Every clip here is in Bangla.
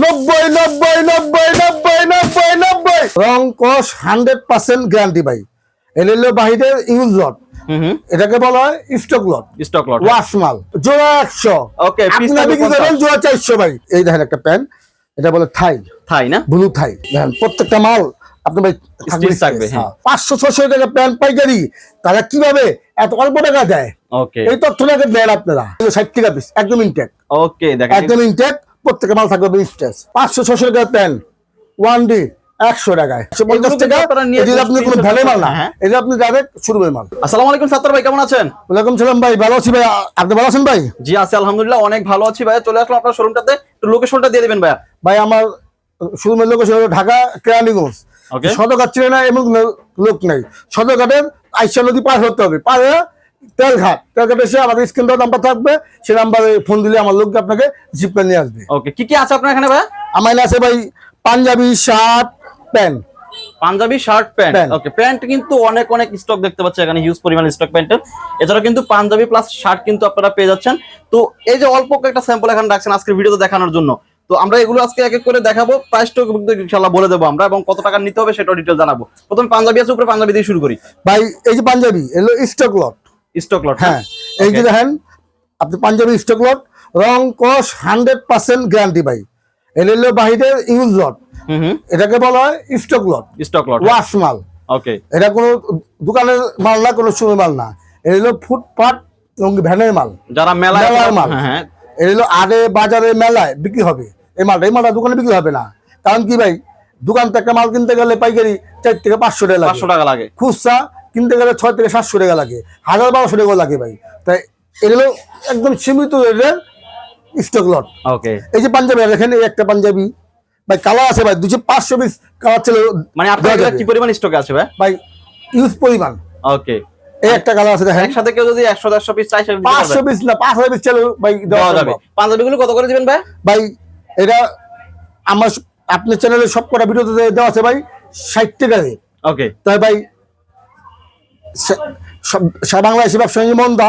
নব্বই নব্বই নব্বই নব্বই নব্বই নব্বই। রং কস হান্ড্রেড পার্সেন্ট গ্যারান্টি ভাই। এলিলো বাহিরের ইউজ লট। এটাকে বলা হয় stock lot. Stock lot wash মাল। জোড়া একশো। Piece আপনি বিক্রি 50 জোড়া চারশো ভাই। এই দেখেন একটা প্যান্ট। এটা বলে থাই। থাই না? ব্লু থাই। দেখেন প্রত্যেকটা মাল আপনি ভাই থাকবে থাকবে, হ্যাঁ। পাঁচশো ছশো টাকা প্যান্ট পাইকারি। তারা কীভাবে এত অল্প টাকা দেয়? ওকে এই তথ্যটাকে দেন আপনারা। ষাট টাকা পিস একদম ইনটেক ওকে দেখেন। একদম ইনটেক প্রত্যেকটা মাল থাকবে স্টেজ পাঁচশো ছশো টাকা প্যান্ট। ওয়ান ডি একশো টাকায়। একশো পঞ্চাশ টাকা কিন্তু আপনারা নিয়ে এটা আপনি কোনো ভ্যালে মাল না হ্যাঁ। এটা আপনি ডাইরেক্ট শুরু মাল। আসসালামু আলাইকুম সাত্তার ভাই কেমন আছেন? ওয়ালাইকুম সালাম ভাই ভালো আছি ভাই। আপনি ভালো আছেন ভাই? জি আছি আলহামদুলিল্লাহ অনেক ভালো আছি ভাই। চলে আসলাম আপনার শোরুমটাতে একটু লোকেশনটা দিয়ে দিবেন ভাই ভাই আমার শুধু লোকেশন হলো ঢাকা কেরানীগঞ্জ। ওকে সদরঘাট ছিল না এমন লোক নেই। সদরঘাটের আইসা নদী পার হতে হবে। পারে তেলঘাট। তেলঘাট এসে আমাদের স্ক্রিন নাম্বার থাকবে সেই নাম্বারে ফোন দিলে আমার লোক আপনাকে রিসিভ নিয়ে আসবে। ওকে কি কি আছে আপনার এখানে ভাই? আমার আছে ভাই panjabi shirt pant panjabi shirt pant okay pant কিন্তু অনেক অনেক স্টক দেখতে পাচ্ছি এখানে হিউজ পরিমাণ স্টক প্যান্টের এছাড়া কিন্তু পাঞ্জাবি প্লাস শার্ট কিন্তু আপনারা পেয়ে যাচ্ছেন। তো এই যে অল্প একটা স্যাম্পল এখানে রাখছেন আজকে ভিডিওতে দেখানোর জন্য। তো আমরা এগুলো আজকে এক এক করে দেখাবো প্রাইসটা ইনশাল্লাহ বলে দেবো আমরা এবং কত টাকা নিতে হবে সেটাও ডিটেল জানাব। প্রথমে পাঞ্জাবি আছে উপরে পাঞ্জাবি দিয়ে শুরু করি। ভাই এই যে পাঞ্জাবি এগুলো স্টক লট স্টক লট হ্যাঁ এই যে দেখেন আপনি পাঞ্জাবি স্টক লট রং কস হান্ড্রেড পার্সেন্ট গ্যারান্টি ভাই। এগুলো বাহিরের ইউজ লট এটাকে বলা হয় stock lot stock lot wash মাল। ওকে এটা কোনো দোকানের মাল না কোনো সময় মাল না। এটা হলো ফুটপাট এবং ভ্যানের মাল। যারা মেলায় মেলার মাল। হ্যাঁ হ্যাঁ। এটা হলো আড়ে বাজারে মেলায় বিক্রি হবে। এই মালটা এই মালটা দোকানে বিক্রি হবে না। কারণ কি ভাই দোকান থেকে মাল কিনতে গেলে পাইকারি চার থেকে পাঁচশো টাকা লাগে। পাঁচশো টাকা লাগে। খুচরা কিনতে গেলে ছয় থেকে সাতশো টাকা লাগে হাজার বারোশো টাকা লাগে ভাই। তাই এগুলো একদম সীমিত রেটের স্টক লট ওকে এই যে পাঞ্জাবি দেখেন এই একটা পাঞ্জাবি ভাই কালার আছে ভাই দুশো পাঁচশো পিস কালার ছিল মানে আপনার। কি পরিমাণ স্টক আছে ভাই? ভাই ইউজ পরিমাণ। ওকে এই একটা কালার আছে দেখেন। একসাথে কেউ যদি পিস চাই সেটা দিতে পাঁচশো পারবে। পিস না পিস চলো ভাই দেওয়া যাবে। সম্ভব। পাঞ্জাবি গুলো কত করে দিবেন ভাই? ভাই এটা আমার আপনার চ্যানেলে সব কটা ভিডিওতে দেওয়া আছে ভাই ষাট টাকা দিয়ে ওকে তাই ভাই বাংলাদেশি ব্যবসায়ী মন্দা।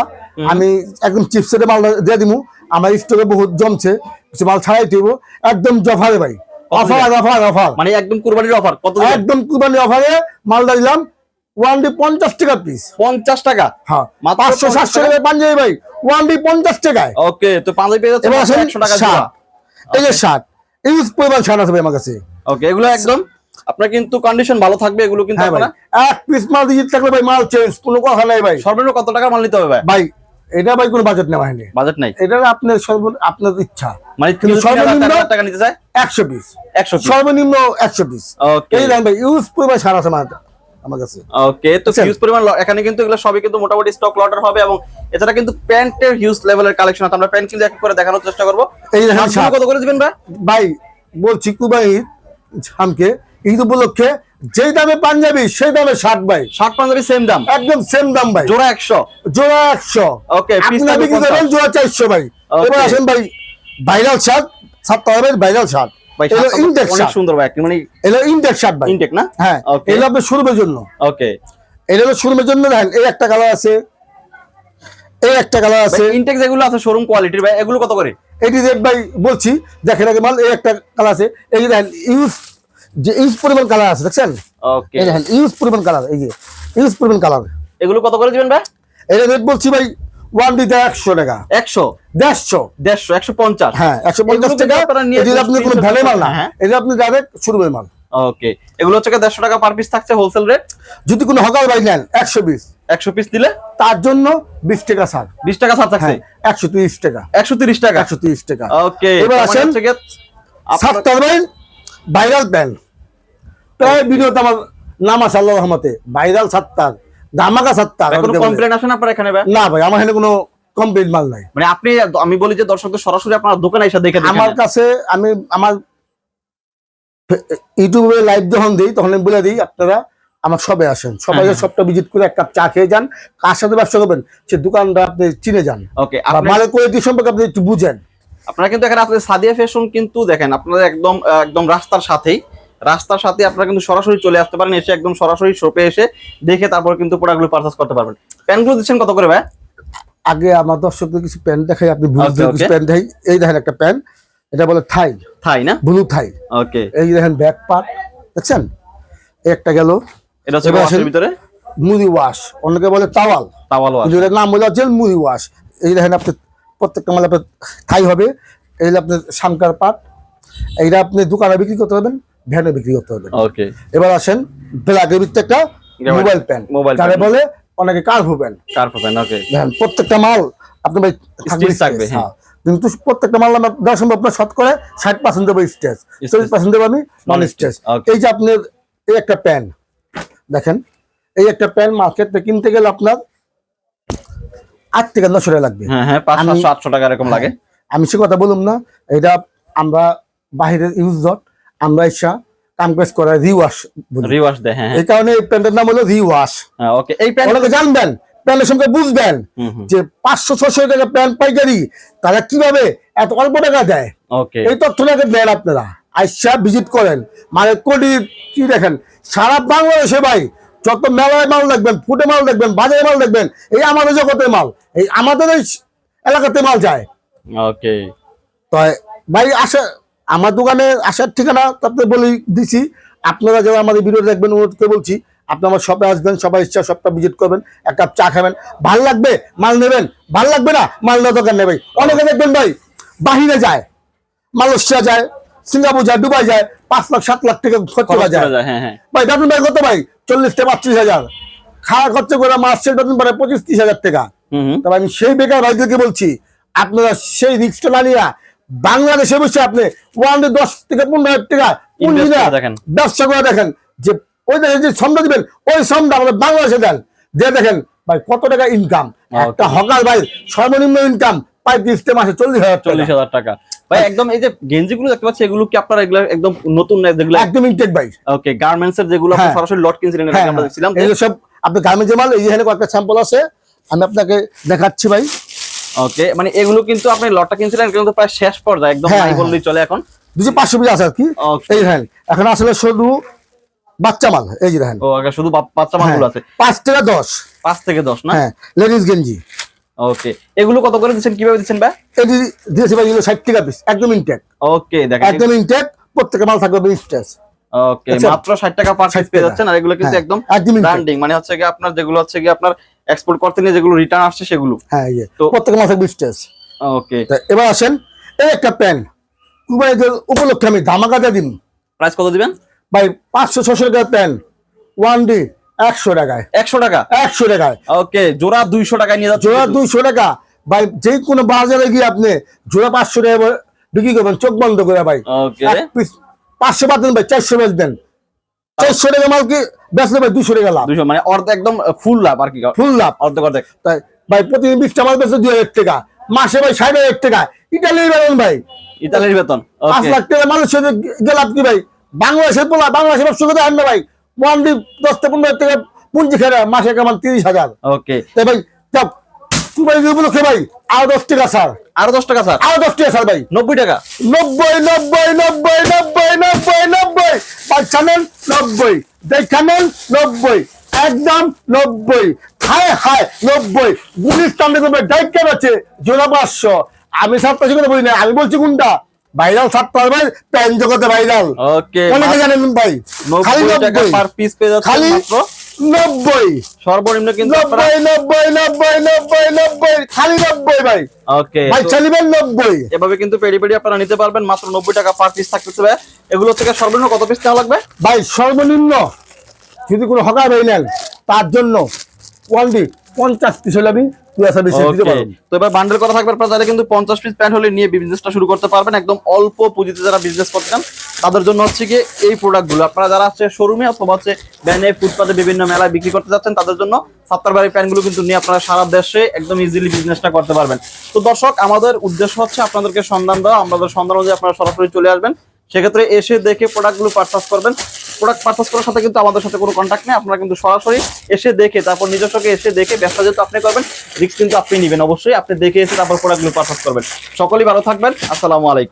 আমি একদম চিপসেটে মাল দিয়ে দিমু। আমার স্টোরে বহুত জমছে কিছু মাল ছাড়াই দিব। একদম জফারে ভাই। Offer offer offer. মানে একদম কুরবানির অফার কত একদম কুরবানি অফারে মালটা দিলাম। ওয়ান ডি পঞ্চাশ টাকা পিস পঞ্চাশ টাকা? হ্যাঁ। মাত্র পাঁচশো 50 সাতশো টাকা? টাকা পাঞ্জাবি ভাই। ওয়ান ডি পঞ্চাশ টাকায়। ওকে তো পাঞ্জাবি একশো টাকা এই যে শার্ট। ইউজ পরিমাণ শার্ট আছে ভাই আমার কাছে। ওকে এগুলো একদম? আপনার কিন্তু কন্ডিশন ভালো থাকবে এগুলো কিন্তু হ্যাঁ এক পিস মাল দিয়ে থাকলে ভাই মাল চেঞ্জ কোনো কথা নাই ভাই। সর্বনিম্ন কত টাকা মাল নিতে হবে ভাই? ভাই এটা ভাই কোনো বাজেট নেওয়া হয়নি। বাজেট নাই? এটা আপনার সর্ব আপনার ইচ্ছা। মানে সর্বনিম্ন- টাকা নিতে চায়? একশো পিস একশো সর্বনিম্ন একশো পিস ওকে এই দেখেন ভাই ইউজ পরিমাণ সার আছে আমার কাছে। ওকে তো হিউজ পরিমাণ এখানে কিন্তু এগুলো সবই কিন্তু মোটামুটি স্টক লটার হবে এবং এছাড়া কিন্তু প্যান্টের হিউজ লেভেলের কালেকশন আছে। আমরা প্যান্ট কিন্তু এক করে দেখানোর চেষ্টা করব। এই দেখেন কত করে দিবেন ভাই? ভাই বলছি কুবাই ঈদ উপলক্ষে যেই দামে পাঞ্জাবি সেই দামে শার্ট ভাই। শার্ট পাঞ্জাবি সেম দাম? একদম সেম দাম ভাই। জোড়া একশো? জোড়া একশো। ওকে আপনি বিক্রি করেন জোড়া চারশো ভাই। এবার আসেন ভাই ভাইরাল শার্ট সাতটা হবে ভাইরাল শার্ট একটা কালার আছে। এই একটা কালার আছে। ইনটেক যেগুলো আছে শোরুম কোয়ালিটির ভাই এগুলো কত করে? এটি রেট ভাই বলছি দেখেন আগে মাল এই একটা কালার আছে। এই যে দেখেন ইউজ যে ইউজ পরিমাণ কালার আছে দেখছেন? ওকে এই দেখেন ইউজ পরিমাণ কালার এই যে ইউজ পরিমাণ কালার এগুলো কত করে দিবেন ভাই? এটা রেট বলছি ভাই ওয়ান দিতে একশো টাকা। একশো? দেড়শো। দেড়শো একশো পঞ্চাশ। হ্যাঁ একশো পঞ্চাশ টাকা। এটা আপনি কোনো ভ্যালে মাল না। হ্যাঁ। এটা আপনি ডাইরেক্ট শুরুমের মাল। ওকে এগুলো হচ্ছে দেড়শো টাকা পার পিস থাকছে হোলসেল রেট যদি কোনো হকার নেন একশো বিশ একশো পিস দিলে? তার জন্য বিশ টাকা ছাড়। বিশ টাকা ছাড় থাকছে? হ্যাঁ একশো তিরিশ টাকা। একশো তিরিশ টাকা? একশো তিরিশ টাকা। ওকে এবার আসেন ভাইরাল প্যান্ট প্রায় ভিডিওতে আমার নাম আছে আল্লাহ রহমতে। ভাইরাল সাত্তার ধামাকা সাত্তার কোনো কমপ্লেন আসেন আপনার এখানে ভাই? না ভাই আমার এখানে কোনো কমপ্লিট মাল নাই। মানে আপনি আমি বলি যে দর্শকদের সরাসরি আপনার দোকানে এসে দেখে আমার কাছে আমি আমার ইউটিউবে লাইভ যখন দিই তখন আমি বলে দিই আপনারা আমার সবে আসেন। সবাই হ্যাঁ। সবটা ভিজিট করে এক কাপ চা খেয়ে যান। কার সাথে ব্যবসা করবেন সে দোকানটা আপনি চিনে যান। ওকে বা মালের কোয়ালিটি সম্পর্কে আপনি একটু বুঝেন। আপনারা কিন্তু এখানে আসলে সাদিয়া ফ্যাশন কিন্তু দেখেন আপনারা একদম একদম রাস্তার সাথেই রাস্তার সাথে আপনারা কিন্তু সরাসরি চলে আসতে পারেন এসে একদম সরাসরি শপে এসে দেখে তারপর কিন্তু প্রোডাক্টগুলো পারচেস করতে পারবেন। প্যান্টগুলো দিচ্ছেন কত করে ভাই? আগে আমার দর্শকদের কিছু প্যান্ট দেখাই আপনি বুঝতে কিছু প্যান্ট দেখাই। এই দেখেন একটা প্যান্ট এটা বলে থাই থাই না? ব্লু থাই ওকে এই দেখেন ব্যাক পার্ট দেখছেন? এই একটা গেল। এটা হচ্ছে ওয়াশের ভিতরে? মুদি ওয়াশ অনেকে বলে তাওয়াল তাওয়াল ওয়াশ নাম হলো জেল মুদি ওয়াশ এই দেখেন আপনি প্রত্যেকটা মাল আপনার থাই হবে। এই যে আপনার শামকার পাট। এইটা আপনি দোকানে বিক্রি করতে পারবেন ভ্যানে বিক্রি করতে পারবেন। ওকে এবার আসেন ব্ল্যাকের ভিতরে একটা মোবাইল প্যান মোবাইল তারে। বলে অনেকে কার্ভো প্যান কার পাবেন ওকে দেখেন প্রত্যেকটা মাল আপনি ভাই থাকবে, হ্যাঁ। কিন্তু প্রত্যেকটা মাল আমার দেওয়া সম্ভব আপনার শতকরা ষাট পার্সেন্ট দেবো স্টেজ চল্লিশ পার্সেন্ট দেবো আমি নন স্টেজ. এই যে আপনার এই একটা প্যান দেখেন এই একটা প্যান মার্কেটে কিনতে গেলে আপনার আট থেকে নশো টাকা লাগবে। হ্যাঁ হ্যাঁ পাঁচ আমি- সাতশো আটশো টাকা এরকম লাগে। আমি সে কথা বলুম না এটা আমরা বাহিরের ইউজ ডট আমরা এসা কাম করা রিওয়াশ রিওয়াশ দেয় হ্যাঁ এই কারণে এই প্যান্টের নাম হলো রিওয়াশ। হ্যাঁ ওকে এই প্যান্ট জানবেন প্যান্টের সঙ্গে বুঝবেন হুম হুম। যে পাঁচশো ছশো টাকা প্যান্ট পাইকারি তারা কীভাবে এত অল্প টাকা দেয়? এই তথ্যটাকে দেন আপনারা? আইসা ভিজিট করেন। মানে কোটি কি দেখেন সারা বাংলাদেশে ভাই যত মেলায় মাল দেখবেন ফুটে মাল দেখবেন বাজারে মাল দেখবেন এই আমাদের জগতের মাল এই আমাদের এই এলাকাতে মাল যায়। ওকে। তো ভাই আসা আমার দোকানে আসার ঠিকানা তাতে বলি দিছি। আপনারা যারা আমাদের ভিডিও দেখবেন অনুরোধ বলছি আপনি আমার শপে আসবেন সবাই ইচ্ছা সবটা ভিজিট করবেন এক কাপ চা খাবেন। ভালো লাগবে মাল নেবেন ভালো লাগবে না মাল নেওয়ার দোকান ভাই। অনেকে দেখবেন ভাই বাহিরে যায় মালয়েশিয়া যায় সিঙ্গাপুর যায় দুবাই যায় পাঁচ লাখ সাত লাখ টাকা খরচ করা যায়। হ্যাঁ হ্যাঁ। ভাই বেতন ভাই কত ভাই চল্লিশ থেকে পঁচিশ হাজার। খাওয়া খরচা করে মাসের বেতন পারে পঁচিশ ত্রিশ হাজার টাকা। তবে আমি সেই বেকার ভাইদেরকে বলছি আপনারা সেই রিক্সটা না নিয়ে বাংলাদেশে বসে আপনি ওয়ান দশ থেকে পনেরো হাজার টাকা দেখেন। ব্যবসা করে দেখেন যে ওই দেশে যে শ্রমটা দিবেন ওই শ্রমটা আমাদের বাংলাদেশে দেন। দিয়ে দেখেন ভাই কত টাকা ইনকাম একটা হকার ভাই সর্বনিম্ন ইনকাম পঁয়ত্রিশ মাসে চল্লিশ হাজার চল্লিশ হাজার টাকা। ভাই একদম এই যে গেঞ্জি গুলো দেখতে পাচ্ছি এগুলো কি আপনারা এগুলো একদম নতুন না যেগুলো একদম ইনটেক ভাই। ওকে গার্মেন্টস এর যেগুলো আপনি হ্যাঁ। সরাসরি লট কিনছিলেন হ্যাঁ আমরা দেখছিলাম। এই যে সব আপনি গার্মেন্টস মাল এই এখানে কয়েকটা স্যাম্পল আছে আমি আপনাকে দেখাচ্ছি ভাই। ওকে মানে এগুলো কিন্তু আপনি লটটা কিনছিলেন এগুলো তো প্রায় শেষ পর্যায়ে একদম হ্যাঁ, নাই হ্যাঁ। বললেই চলে এখন। দুশো পাঁচশো পিস আছে আর কি। এই দেখেন এখন আসলে শুধু বাচ্চা মাল এই যে দেখেন। ও শুধু বাচ্চা মালগুলো আছে। হ্যাঁ, পাঁচ টাকা দশ। পাঁচ থেকে দশ না? হ্যাঁ লেডিস গেঞ্জি। ওকে এগুলো কত করে দিচ্ছেন? কীভাবে দিচ্ছেন ভাই? এটি দিয়েছি ভাই ষাট টাকা পিস একদম ইনটেক ওকে দেখেন। একদম ইনটেক প্রত্যেকটা মাল থাকবে স্টেজ ওকে। মাত্র ষাট টাকা পার পিস পেয়ে যাচ্ছেন আর এগুলো কিন্তু হ্যাঁ, একদম। ব্র্যান্ডিং মানে হচ্ছে কি আপনার যেগুলো হচ্ছে কি আপনার এক্সপোর্ট করতে নিয়ে যেগুলো রিটার্ন আসছে সেগুলো। হ্যাঁ তো- প্রত্যেকটা মাল থাকবে স্টেজ ওকে এবার আসেন এই একটা প্যান কুরবানিদের উপলক্ষে আমি ধামাকা দিয়ে দিন প্রাইস কত দিবেন? ভাই পাঁচশো ছশো টাকা প্যান ওয়ান ডি একশো টাকায়। একশো টাকা? একশো টাকায়। ওকে জোড়া দুইশো টাকায় নিয়ে যাচ্ছে। জোড়া দুইশো টাকা। ভাই যে কোনো বাজারে গিয়ে আপনি জোড়া পাঁচশো টাকা বিক্রি করবেন চোখ বন্ধ করে ভাই। পাঁচশো বাদ দেন ভাই চারশো বেচ দেন। চারশো টাকা মাল কি বেচলে ভাই দুশো টাকা লাভ। দুইশো মানে অর্ধেক একদম ফুল লাভ আর কি। ফুল লাভ। অর্ধেক অর্ধেক। তাই ভাই প্রতিদিন বিশটা মাল বেচলে দুই হাজার টাকা। মাসে ভাই ষাট হাজার টাকা। ইটালির বেতন ভাই। ইতালির বেতন পাঁচ লাখ টাকা মানুষের গেলাম কি ভাই? বাংলাদেশের পোলা বাংলাদেশের ব্যবসা করতে আনবে ভাই। ওয়ান ডি দশ থেকে পনেরো টাকা পুঞ্জি খেলে মাসে কেমন তিরিশ হাজার। ওকে ভাই উপলক্ষে ভাই আরও দশ টাকা স্যার। আরও দশ টাকা স্যার? আরও দশ টাকা স্যার ভাই। নব্বই টাকা? নব্বই নব্বই নব্বই নব্বই নব্বই নব্বই। পাঁচানেন নব্বই। দেখানেন নব্বই। একদম নব্বই। হায় হায় নব্বই। গুলিস্তান দেখবে ডাইকার আছে জোড়া পাঁচশো। আমি সাতটা কথা বলি না আমি বলছি কোনটা ভাইরাল ভাই প্যান জগতে ভাইরাল ওকে অনেকে জানেন ভাই? খালি পার পিস পেয়ে যাচ্ছে খালি মাত্র। নব্বই। সর্বনিম্ন কিন্তু আপনারা নব্বই নব্বই নব্বই নব্বই নব্বই। খালি নব্বই ভাই। ওকে ভাই চালিবেন নব্বই। এভাবে কিন্তু পেডি পেডি আপনারা নিতে পারবেন মাত্র নব্বই টাকা পার পিস থাকতেছে ভাই। এগুলো থেকে সর্বনিম্ন কত পিস নেওয়া লাগবে? ভাই সর্বনিম্ন যদি কোনো হকার হয়ে নেন তার জন্য পঞ্চাশ পিস হলে আমি দুই হাজার বেশি দিতে ওকে পারব তো এবার বান্ডেল করা থাকবে আপনারা চাইলে কিন্তু পঞ্চাশ পিস প্যান্ট হলে নিয়ে বিজনেসটা শুরু করতে পারবেন। একদম অল্প পুঁজিতে যারা বিজনেস করতেন তাদের জন্য হচ্ছে কি এই প্রোডাক্টগুলো আপনারা যারা হচ্ছে শোরুমে অথবা হচ্ছে ব্যানে ফুটপাতে বিভিন্ন মেলায় বিক্রি করতে যাচ্ছেন তাদের জন্য প্যান্টগুলো কিন্তু নিয়ে আপনারা সারা দেশে একদম ইজিলি বিজনেসটা করতে পারবেন। তো দর্শক আমাদের উদ্দেশ্য হচ্ছে আপনাদেরকে সন্ধান দেওয়া। আমাদের সন্ধান অনুযায়ী আপনারা সরাসরি চলে আসবেন। সেক্ষেত্রে এসে দেখে প্রোডাক্টগুলো পারচেস করবেন। প্রোডাক্ট পারচেস করার সাথে কিন্তু আমাদের সাথে কোনো কন্ট্যাক্ট নেই। আপনারা কিন্তু সরাসরি এসে দেখে, তারপর নিজস্বকে এসে দেখে ব্যবসা যেহেতু আপনি করবেন রিস্ক কিন্তু আপনি নেবেন। অবশ্যই আপনি দেখে এসে তারপর প্রোডাক্টগুলো পারচেস করবেন। সকলেই ভালো থাকবেন। আসসালামু আলাইকুম।